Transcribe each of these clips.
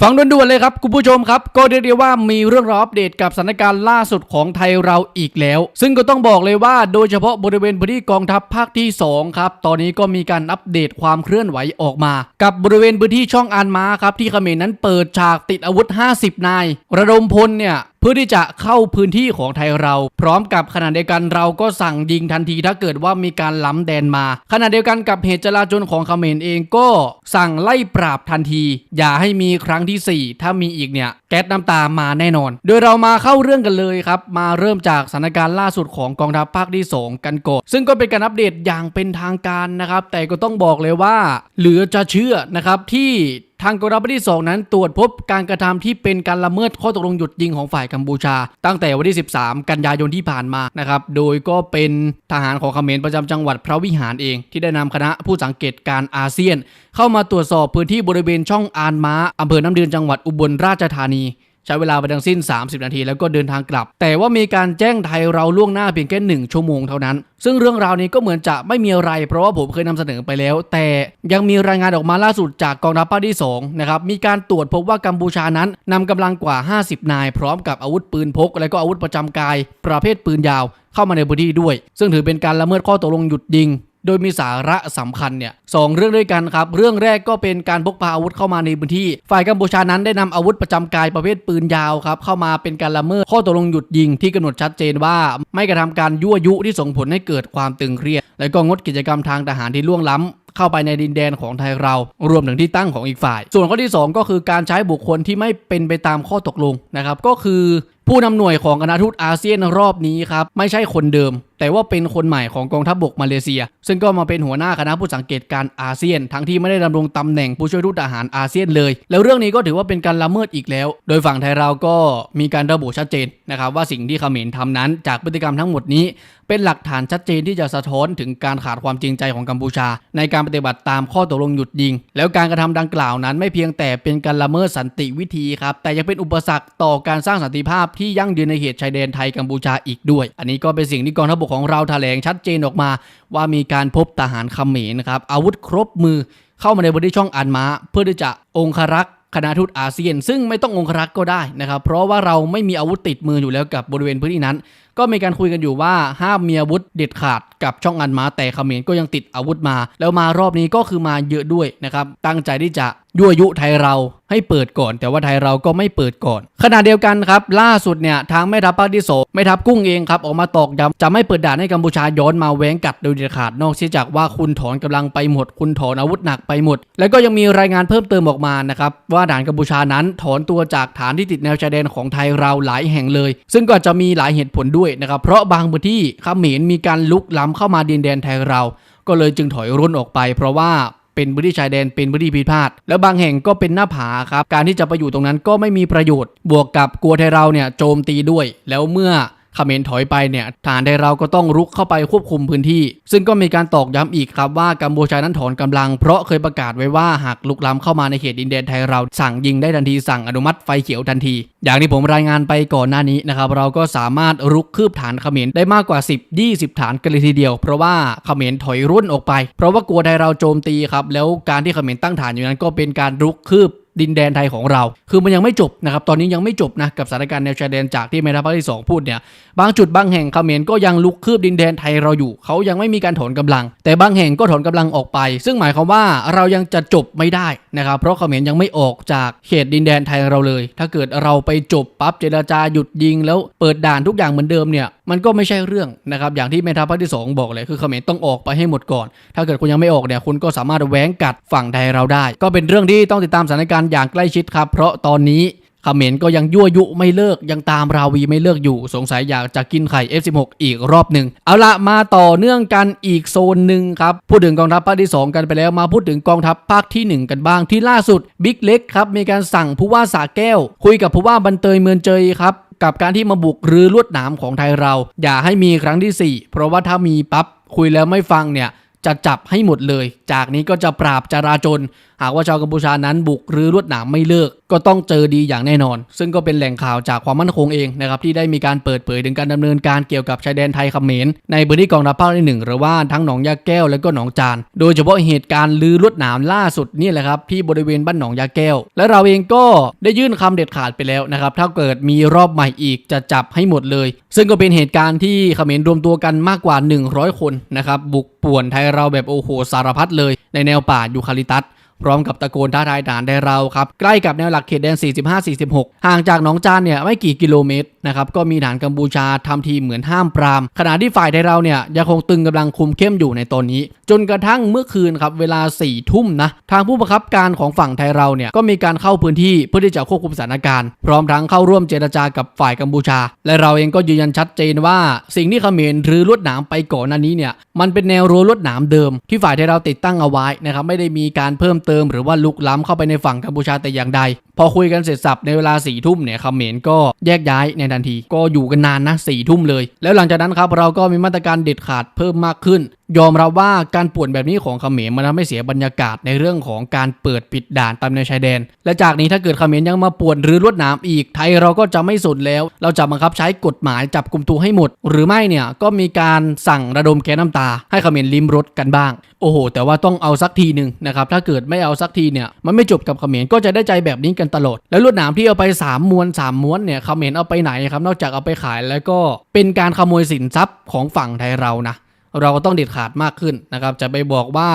ฟังด่วนๆเลยครับคุณผู้ชมครับ ก็เรียกได้ว่ามีเรื่องราวอัปเดตกับสถานการณ์ล่าสุดของไทยเราอีกแล้ว ซึ่งก็ต้องบอกเลยว่าโดยเฉพาะบริเวณพื้นที่กองทัพภาคที่ 2 ครับ ตอนนี้ก็มีการอัปเดตความเคลื่อนไหวออกมา กับบริเวณพื้นที่ช่องอานมาครับที่เขมรนั้นเปิดฉากติดอาวุธ 50 นาย ระดมพลเนี่ย พื่อที่จะเข้าพื้นที่ของไทยเรา พร้อมกับขณะเดียวกันเราก็สั่งยิงทันทีถ้าเกิดว่ามีการล้ำแดนมา ขณะเดียวกันกับเหตุจลาจลของเขมรเองก็สั่งไล่ปราบทันที อย่าให้มีครั้งที่ 4 ถ้ามีอีกเนี่ยแก๊สน้ำตามาแน่นอน โดยเรามาเข้าเรื่องกันเลยครับ มาเริ่มจากสถานการณ์ล่าสุดของกองทัพภาคที่ 2 กันก่อนซึ่งก็เป็นการอัปเดตอย่างเป็นทางการนะครับ แต่ก็ต้องบอกเลยว่า เหลือจะเชื่อนะครับที่ทางกองทัพที่ 2 นั้นตรวจพบการกระทำที่เป็นการละเมิดข้อตกลงหยุดยิงของฝ่ายกัมพูชา ตั้งแต่วันที่ 13 กันยายนที่ผ่านมานะครับ โดยก็เป็นทหารของเขมรประจำจังหวัดพระวิหารเอง ที่ได้นำคณะผู้สังเกตการอาเซียน เข้ามาตรวจสอบพื้นที่บริเวณช่องอานม้าอำเภอน้ำเดือนจังหวัดอุบลราชธานี ใช้เวลาไปทั้งสิ้น 30 นาทีแล้วก็เดินทางกลับ แต่ว่ามีการแจ้งไทยเราล่วงหน้าเพียงแค่1ชั่วโมงเท่านั้น ซึ่งเรื่องราวนี้ก็เหมือนจะไม่มีอะไร เพราะว่าผมเคยนำเสนอไปแล้ว แต่ยังมีรายงานออกมาล่าสุดจากกองทัพภาคที่2นะครับมีการตรวจพบว่ากัมพูชานั้นนำกำลังกว่า 50 นาย พร้อมกับอาวุธปืนพก และก็อาวุธประจำกาย ประเภทปืนยาว เข้ามาในพื้นที่ด้วย ซึ่งถือเป็นการละเมิดข้อตกลงหยุดยิง โดยมีสาระสำคัญเนี่ยสองเรื่องด้วยกันครับเรื่องแรกก็เป็นการพกพาอาวุธเข้ามาในพื้นที่ ฝ่ายกัมพูชานั้นได้นำอาวุธประจำกายประเภทปืนยาวครับเข้ามาเป็นการละเมิดข้อตกลงหยุดยิงที่กำหนดชัดเจนว่า ไม่กระทำการยั่วยุที่ส่งผลให้เกิดความตึงเครียด และก็งดกิจกรรมทางทหารที่ล่วงล้ำเข้าไปในดินแดนของไทยเรา รวมถึงที่ตั้งของอีกฝ่าย ส่วนข้อที่ 2 ก็คือการใช้บุคคลที่ไม่เป็นไปตามข้อตกลงนะครับ ก็คือผู้นำหน่วยของคณะทูตอาเซียนรอบนี้ครับไม่ใช่คนเดิมแต่ว่าเป็นคนใหม่ของกองทัพบบกมาเลเซีย ซึ่งก็มาเป็นหัวหน้าคณะผู้สังเกตการอาเซียน ทั้งที่ไม่ได้ดำรงตำแหน่งผู้ช่วยทูตทหารอาเซียนเลย แล้วเรื่องนี้ก็ถือว่าเป็นการละเมิดอีกแล้ว โดยฝั่งไทยเราก็มีการระบุชัดเจนนะครับว่าสิ่งที่เขมรทำนั้น จากพฤติกรรมทั้งหมดนี้ เป็นหลักฐานชัดเจนที่จะสะท้อนถึงการขาดความจริงใจของกัมพูชา ในการปฏิบัติตามข้อตกลงหยุดยิง แล้วการกระทำดังกล่าวนั้นไม่เพียงแต่เป็นการละเมิดสันติวิธีครับแต่ยังเป็นอุปสรรคต่อการสร้างสันติภาพที่ยั่งยืนในเขตชายแดนไทยกัมพูชาอีกด้วย อันนี้ก็เป็นสิ่งที่กองทัพบกของเราแถลงชัดเจนออกมา ว่ามีการพบทหารเขมรนะครับอาวุธครบมือเข้ามาในบริเวณช่องอันมาเพื่อที่จะองครักษ์คณะทูตอาเซียน ซึ่งไม่ต้ององครักษ์ก็ได้นะครับ เพราะว่าเราไม่มีอาวุธติดมืออยู่แล้วกับบริเวณพื้นที่นั้น ก็มีการคุยกันอยู่ว่าห้ามมีอาวุธเด็ดขาดกับช่องอันมาแต่เขมรก็ยังติดอาวุธมา แล้วมารอบนี้ก็คือมาเยอะด้วยนะครับตั้งใจที่จะ ยั่วยุไทยเราให้เปิดก่อน แต่ว่าไทยเราก็ไม่เปิดก่อน ขณะเดียวกันครับ ล่าสุดเนี่ยทางแม่ทัพภาคที่โสแม่ทัพกุ้งเองครับ ออกมาตอกย้ำจะไม่เปิดด่านให้กัมพูชาย้อนมาแหวงกัดโดยเด็ดขาดนอกเสียจากว่าคุณถอนกำลังไปหมด คุณถอนอาวุธหนักไปหมด แล้วก็ยังมีรายงานเพิ่มเติมออกมานะครับว่าด่านกัมพูชานั้นถอนตัวจากฐานที่ติดแนวชายแดนของไทยเราหลายแห่งเลย ซึ่งก็จะมีหลายเหตุผลด้วยนะครับเพราะบางพื้นที่เขมรมีการลุกล้ำเข้ามาดินแดนไทยเรา ก็เลยจึงถอยร่นออกไป เพราะว่า เป็นพื้นที่ชายแดนเป็นพื้นที่พิพาทแล้วบางแห่งก็เป็นหน้าผาครับการที่จะไปอยู่ตรงนั้นก็ไม่มีประโยชน์ บวกกับกลัวไทยเราเนี่ยโจมตีด้วย แล้วเมื่อ เขมรถอยไปเนี่ยฐานไทยเราก็ต้องรุกเข้าไปควบคุมพื้นที่ ซึ่งก็มีการตอกย้ำอีกครับว่ากัมพูชานั้นถอนกำลัง เพราะเคยประกาศไว้ว่าหากลุกล้ำเข้ามาในเขตดินแดนไทยเราสั่งยิงได้ทันทีสั่งอนุมัติไฟเขียวทันที อย่างที่ผมรายงานไปก่อนหน้านี้นะครับเราก็สามารถรุกคืบฐานเขมรได้มากกว่า 10 20 ฐานกันเลยทีเดียว เพราะว่าเขมรถอยร่นออกไป เพราะว่ากลัวไทยเราโจมตีครับแล้วการที่เขมรตั้งฐานอยู่นั้นก็เป็นการรุกคืบ ดินแดนไทยของเรา คือมันยังไม่จบนะครับ ตอนนี้ยังไม่จบนะกับสถานการณ์แนวชายแดนจากที่แม่ทัพภาคที่2พูดเนี่ย บางจุดบางแห่งเขมรก็ยังลุกคืบดินแดนไทยเราอยู่ เขายังไม่มีการถอนกำลัง แต่บางแห่งก็ถอนกำลังออกไป ซึ่งหมายความว่าเรายังจะจบไม่ได้นะครับ เพราะเขมรยังไม่ออกจากเขตดินแดนไทยเราเลย ถ้าเกิดเราไปจบปั๊บเจรจาหยุดยิง แล้วเปิดด่านทุกอย่างเหมือนเดิมเนี่ยมันก็ไม่ใช่เรื่องนะครับอย่างที่แม่ทัพภาคที่ 2 บอกเลยคือเขมรต้องออกไปให้หมดก่อน ถ้าเกิดคุณยังไม่ออกเนี่ยคุณก็สามารถแหวงกัดฝั่งไทยเราได้ ก็เป็นเรื่องที่ต้องติดตามสถานการณ์อย่างใกล้ชิดครับ เพราะตอนนี้เขมรก็ยังยั่วยุไม่เลิกยังตามราวีไม่เลิกอยู่ สงสัยอยากจะกินไข่ F16 อีกรอบหนึ่งเอาละมาต่อเนื่องกันอีกโซนหนึ่งครับ พูดถึงกองทัพภาคที่ 2 กันไปแล้วมาพูดถึงกองทัพภาคที่ 1 กันบ้างที่ล่าสุดบิ๊กเล็กครับมีการสั่งผู้ว่าสาแก้ว คุยกับผู้ว่าบันเตยเมืองเจยครับกับการที่มาบุกรื้อลวดหนามของไทยเรา อย่าให้มีครั้งที่ 4 เพราะว่าถ้ามีปั๊บคุยแล้วไม่ฟังเนี่ยจะจับให้หมดเลย จากนี้ก็จะปราบจราจนหากว่าชาวกัมพูชานั้นบุกรื้อลวดหนามไม่เลิก ก็ต้องเจอดีอย่างแน่นอน ซึ่งก็เป็นแหล่งข่าวจากความมั่นคงเองนะครับที่ได้มีการเปิดเผยถึงการดำเนินการเกี่ยวกับชายแดนไทยเขมรในพื้นที่กองทัพภาคที่หนึ่งหรือว่าทั้งหนองยาแก้วและก็หนองจาน โดยเฉพาะเหตุการณ์ลือลวดหนามล่าสุดนี่แหละครับที่บริเวณบ้านหนองยาแก้ว และเราเองก็ได้ยื่นคำเด็ดขาดไปแล้วนะครับถ้าเกิดมีรอบใหม่อีกจะจับให้หมดเลย ซึ่งก็เป็นเหตุการณ์ที่เขมรรวมตัวกันมากกว่า 100 คนนะครับบุกป่วนไทยเราแบบโอ้โหสารพัดเลย ในแนวป่ายูคาลิตัส พร้อมกับตะโกนท้าทายทหารได้เราครับ ใกล้กับแนวหลักเขตแดน 45-46 ห่างจากหนองจานเนี่ยไม่กี่กิโลเมตรนะครับก็มีฐานกัมพูชาทำทีเหมือนห้ามปราม ขณะที่ฝ่ายไทยเราเนี่ยยังคงตึงกำลังคุมเข้มอยู่ในตอนนี้ จนกระทั่งเมื่อคืนครับเวลา4ี่ทุ่มนะทางผู้บังคับการของฝั่งไทยเราเนี่ยก็มีการเข้าพื้นที่เพื่อที่จะควบคุมสถานการณ์ พร้อมทั้งเข้าร่วมเจรจากับฝ่ายกัมพูชา และเราเองก็ยืนยันชัดเจนว่า สิ่งที่เขมรหรือลวดหนามไปก่อนหน้านี้เนี่ยมันเป็นแนวรั้วลวดหนามเดิม ที่ฝ่ายไทยเราติดตั้งเอาไว้นะครับไม่ได้มีการเพิ่มเติมหรือว่าลุกล้ำเข้าไปในฝั่งกัมพูชาแต่อย่างใด พอคุยกันเสร็จสับในเวลาสี่ทุ่มเนี่ยเขมรก็แยกย้ายในทันที ก็อยู่กันนานนะสี่ทุ่มเลย แล้วหลังจากนั้นครับเราก็มีมาตรการเด็ดขาดเพิ่มมากขึ้นยอมรับว่าการป่วนแบบนี้ของเขมรมันทำให้เสียบรรยากาศในเรื่องของการเปิดปิดด่านตามแนวชายแดน และจากนี้ถ้าเกิดเขมรยังมาป่วนหรือลวดหนามอีกไทยเราก็จะไม่สนแล้ว เราจะบังคับใช้กฎหมายจับกลุ่มตัวให้หมด หรือไม่เนี่ยก็มีการสั่งระดมแก๊สน้ำตา ให้เขมรลิมรถกันบ้าง โอ้โห แต่ว่าต้องเอาสักทีหนึ่งนะครับถ้าเกิดไม่เอาสักทีเนี่ยมันไม่จบกับเขมรก็จะได้ใจแบบนี้กันตลอดแล้วลวดหนามที่เอาไปสามมวนสามม้วนเนี่ยเขมรเอาไปไหนครับนอกจากเอาไปขายแล้วก็เป็นการขโมยสินทรัพย์ของฝั่งไทยเรานะ เราก็ต้องเด็ดขาดมากขึ้นนะครับ จะไปบอกว่า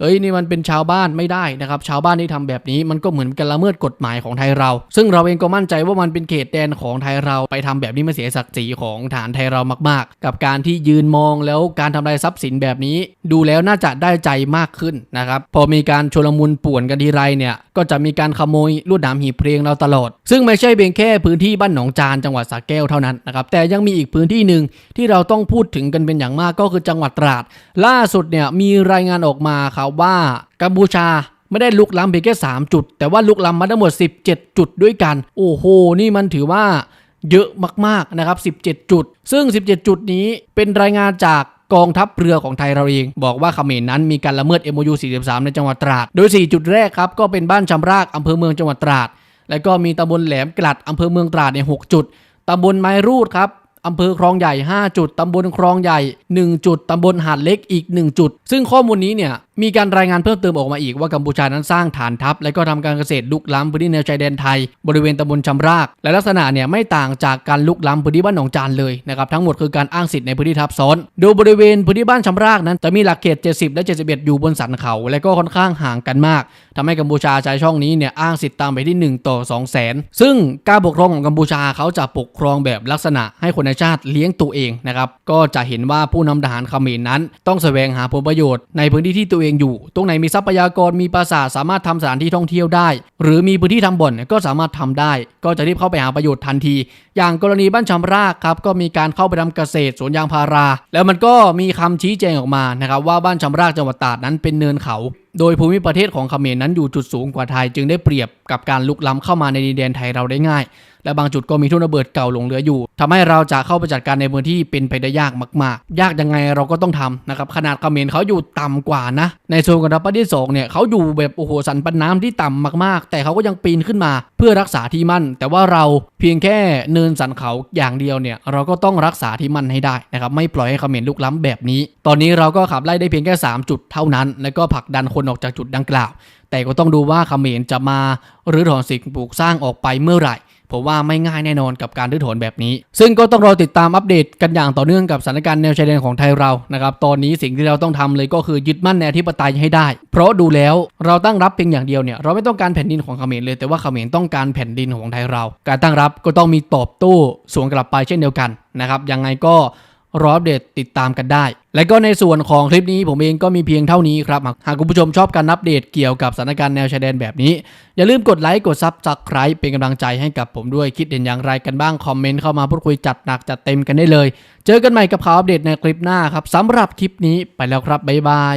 เอ้ยนี่มันเป็นชาวบ้านไม่ได้นะครับชาวบ้านที่ทำแบบนี้มันก็เหมือนกันละเมิดกฎหมายของไทยเรา ซึ่งเราเองก็มั่นใจว่ามันเป็นเขตแดนของไทยเราไปทำแบบนี้มันเสียศักดิ์ศรีของฐานไทยเรามาก ๆ กับการที่ยืนมองแล้วการทำลายทรัพย์สินแบบนี้ ดูแล้วน่าจะได้ใจมากขึ้นนะครับพอมีการชลมุนป่วนกันทีไรเนี่ยก็จะมีการขโมยลวดหนามหีบเพลงเราตลอด ซึ่งไม่ใช่เพียงแค่พื้นที่บ้านหนองจานจังหวัดสระแก้วเท่านั้นนะครับแต่ยังมีอีกพื้นที่หนึ่งที่เราต้องพูดถึงกันเป็นอย่างมากก็คือจังหวัดตราด ล่าสุดเนี่ยมีรายงานออกมาครับว่ากัมพูชาไม่ได้ลุกล้ำเพียงแค่ 3 จุด แต่ว่าลุกล้ำมาทั้งหมด 17 จุดด้วยกัน โอ้โห นี่มันถือว่าเยอะมากๆนะครับ 17 จุด ซึ่ง 17 จุดนี้เป็นรายงานจากกองทัพเรือของไทยเราเอง บอกว่าเขมรนั้นมีการละเมิด MOU 43 ในจังหวัดตราด โดย 4 จุดแรกครับก็เป็นบ้านชำรากอำเภอเมืองจังหวัดตราด แล้วก็มีตำบลแหลมกลัดอำเภอเมืองตราดเนี่ย6จุดตำบลไม้รูดครับ อำเภอคลองใหญ่ 5 จุด ตำบลคลองใหญ่ 1 จุด ตำบลหาดเล็กอีก 1 จุด ซึ่งข้อมูลนี้เนี่ยมีการรายงานเพิ่มเติมออกมาอีกว่ากัมพูชานั้นสร้างฐานทัพ และก็ทำการเกษตรลุกล้ำพื้นที่แนวชายแดนไทย บริเวณตำบลชำราก และลักษณะเนี่ยไม่ต่างจากการลุกล้ำพื้นที่บ้านหนองจานเลยนะครับทั้งหมดคือการอ้างสิทธิ์ในพื้นที่ทับซ้อน โดยบริเวณพื้นที่บ้านชำรากนั้นจะมีหลักเขต 70 และ 71 อยู่บนสันเขา และก็ค่อนข้างห่างกันมากทำให้กัมพูชาใช้ช่องนี้เนี่ยอ้างสิทธิ์ตามไปที่ 1 ต่อ2 0 0แสนซึ่งการปกครองของกัมพูชาเขาจะปกครองแบบลักษณะให้คนในชาติเลี้ยงตัวเองนะครับก็จะเห็นว่าผู้นำทหารเขมรนั้น ต้องแสวงหาผลประโยชน์ในพื้นที่ที่ตัวเองอยู่ ตรงไหนมีทรัพยากรมีปราสาทสามารถทำสถานที่ท่องเที่ยวได้ หรือมีพื้นที่ทำบ่อนก็สามารถทำได้ ก็จะรีบเข้าไปหาประโยชน์ทันที อย่างกรณีบ้านชำรากครับก็มีการเข้าไปทำเกษตรสวนยางพารา แล้วมันก็มีคำชี้แจงออกมานะครับว่าบ้านชำรากจังหวัดตราดนั้นเป็นเนินเขา โดยภูมิประเทศของเขมรนั้นอยู่จุดสูงกว่าไทย จึงได้เปรียบกับการลุกล้ำเข้ามาในดินแดนไทยเราได้ง่าย และบางจุดก็มีทุ่นระเบิดเก่าหลงเหลืออยู่ทำให้เราจะเข้าไปจัดการในพื้นที่เป็นไปได้ยากมาก ๆ ยากยังไงเราก็ต้องทำนะครับขนาดเขมรเขาอยู่ต่ำกว่านะ ในโซนกองทัพภาคที่สองเนี่ยเขาอยู่แบบโอ้โหสันปันน้ำที่ต่ำมาก ๆ แต่เขาก็ยังปีนขึ้นมาเพื่อรักษาที่มั่น แต่ว่าเราเพียงแค่เนินสันเขาอย่างเดียวเนี่ยเราก็ต้องรักษาที่มั่นให้ได้นะครับไม่ปล่อยให้เขมรลุกล้ำแบบนี้ ตอนนี้เราก็ขับไล่ได้เพียงแค่ 3 จุดเท่านั้น แล้วก็ผลักดันคนออกจากจุดดังกล่าว แต่ก็ต้องดูว่าเขมรจะมาหรือถอนสิ่งปลูกสร้างออกไปเมื่อไหร่ผมว่าไม่ง่ายแน่นอนกับการรื้อถอนแบบนี้ ซึ่งก็ต้องรอติดตามอัปเดตกันอย่างต่อเนื่องกับสถานการณ์แนวชายแดนของไทยเรานะครับตอนนี้สิ่งที่เราต้องทำเลยก็คือยึดมั่นแนวที่ปไตยให้ได้ เพราะดูแล้วเราตั้งรับเพียงอย่างเดียวเนี่ยเราไม่ต้องการแผ่นดินของเขมรเลย แต่ว่าเขมรต้องการแผ่นดินของไทยเรา การตั้งรับก็ต้องมีตอบโต้สวนกลับไปเช่นเดียวกันนะครับยังไงก็ รออัปเดตติดตามกันได้ และก็ในส่วนของคลิปนี้ผมเองก็มีเพียงเท่านี้ครับ หากคุณผู้ชมชอบการอัปเดตเกี่ยวกับสถานการณ์แนวชายแดนแบบนี้ อย่าลืมกดไลค์กดซับสไครป์เป็นกำลังใจให้กับผมด้วยคิดเห็นอย่างไรกันบ้าง คอมเมนต์เข้ามาพูดคุยจัดหนักจัดเต็มกันได้เลย เจอกันใหม่กับข่าวอัปเดตในคลิปหน้าครับสำหรับคลิปนี้ไปแล้วครับบ๊ายบาย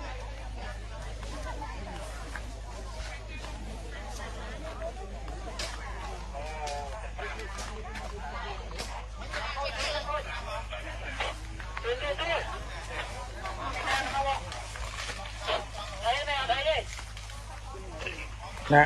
นะ